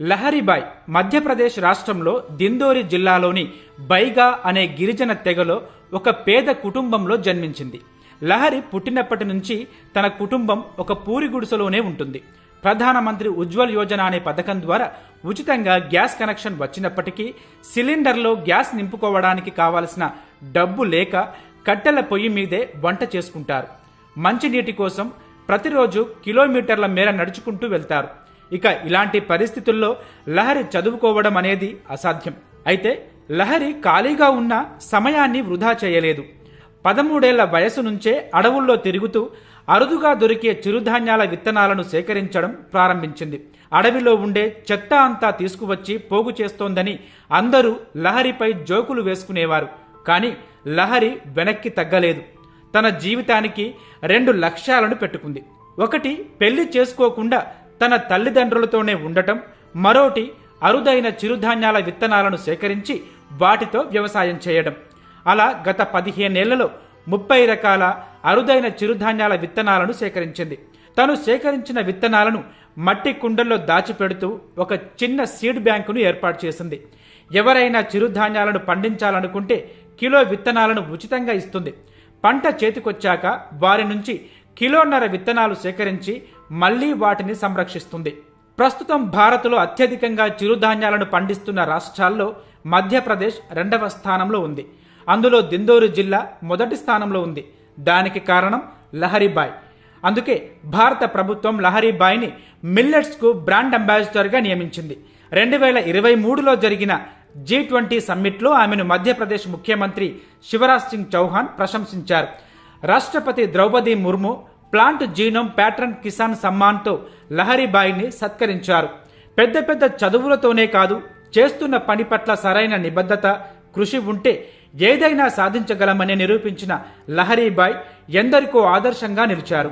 లహరిబాయ్ మధ్యప్రదేశ్ రాష్ట్రంలో దిందోరి జిల్లాలోని బైగా అనే గిరిజన తెగలో ఒక పేద కుటుంబంలో జన్మించింది. లహరి పుట్టినప్పటి నుంచి తన కుటుంబం ఒక పూరి గుడిసెలోనే ఉంటుంది. ప్రధానమంత్రి ఉజ్వల్ యోజన అనే పథకం ద్వారా ఉచితంగా గ్యాస్ కనెక్షన్ వచ్చినప్పటికీ సిలిండర్లో గ్యాస్ నింపుకోవడానికి కావలసిన డబ్బు లేక కట్టెల పొయ్యి మీదే వంట చేసుకుంటారు. మంచినీటి కోసం ప్రతిరోజు కిలోమీటర్ల మేర నడుచుకుంటూ వెళ్తారు. ఇక ఇలాంటి పరిస్థితుల్లో లహరి చదువుకోవడం అనేది అసాధ్యం. అయితే లహరి ఖాళీగా ఉన్న సమయాన్ని వృధా చేయలేదు. పదమూడేళ్ళ వయసు నుంచే అడవుల్లో తిరుగుతూ అరుదుగా దొరికే చిరుధాన్యాల విత్తనాలను సేకరించడం ప్రారంభించింది. అడవిలో ఉండే చెత్త అంతా తీసుకువచ్చి పోగు చేస్తోందని అందరూ లహరిపై జోకులు వేసుకునేవారు. కానీ లహరి వెనక్కి తగ్గలేదు. తన జీవితానికి రెండు లక్ష్యాలను పెట్టుకుంది. ఒకటి పెళ్ళి చేసుకోకుండా తన తల్లిదండ్రులతోనే ఉండటం మరోటి అరుదైన చిరుధాన్యాల విత్తనాలను సేకరించి వాటితో వ్యవసాయం చేయడం. అలా గత పదిహేనేళ్ళలో ముప్పై రకాల అరుదైన చిరుధాన్యాల విత్తనాలను సేకరించింది. తను సేకరించిన విత్తనాలను మట్టి కుండల్లో దాచిపెడుతూ ఒక చిన్న సీడ్ బ్యాంకును ఏర్పాటు చేసింది. ఎవరైనా చిరుధాన్యాలను పండించాలనుకుంటే కిలో విత్తనాలను ఉచితంగా ఇస్తుంది. పంట చేతికొచ్చాక వారి నుంచి కిలోన్నర విత్తనాలు సేకరించి మళ్ళీ వాటిని సంరక్షిస్తుంది. ప్రస్తుతం భారత్లో అత్యధికంగా చిరుధాన్యాలను పండిస్తున్న రాష్ట్రాల్లో మధ్యప్రదేశ్ రెండవ స్థానంలో ఉంది. అందులో దిందోరు జిల్లా మొదటి స్థానంలో ఉంది. దానికి కారణం లహరిబాయ్. అందుకే భారత ప్రభుత్వం లహరిబాయ్ని మిల్లెట్స్కు బ్రాండ్ అంబాసిడర్గా నియమించింది. రెండు వేల ఇరవై మూడులో జరిగిన జీ ట్వంటీ సమ్మిట్లో ఆమెను మధ్యప్రదేశ్ ముఖ్యమంత్రి శివరాజ్ సింగ్ చౌహాన్ ప్రశంసించారు. రాష్ట్రపతి Draupadi Murmu plant genome patron Kisan సమ్మాన్తో లహరిబాయిని సత్కరించారు. పెద్ద పెద్ద చదువులతోనే కాదు చేస్తున్న పని పట్ల సరైన నిబద్ధత కృషి ఉంటే ఏదైనా సాధించగలమని నిరూపించిన లహరీబాయ్ ఎందరికో ఆదర్శంగా నిలిచారు.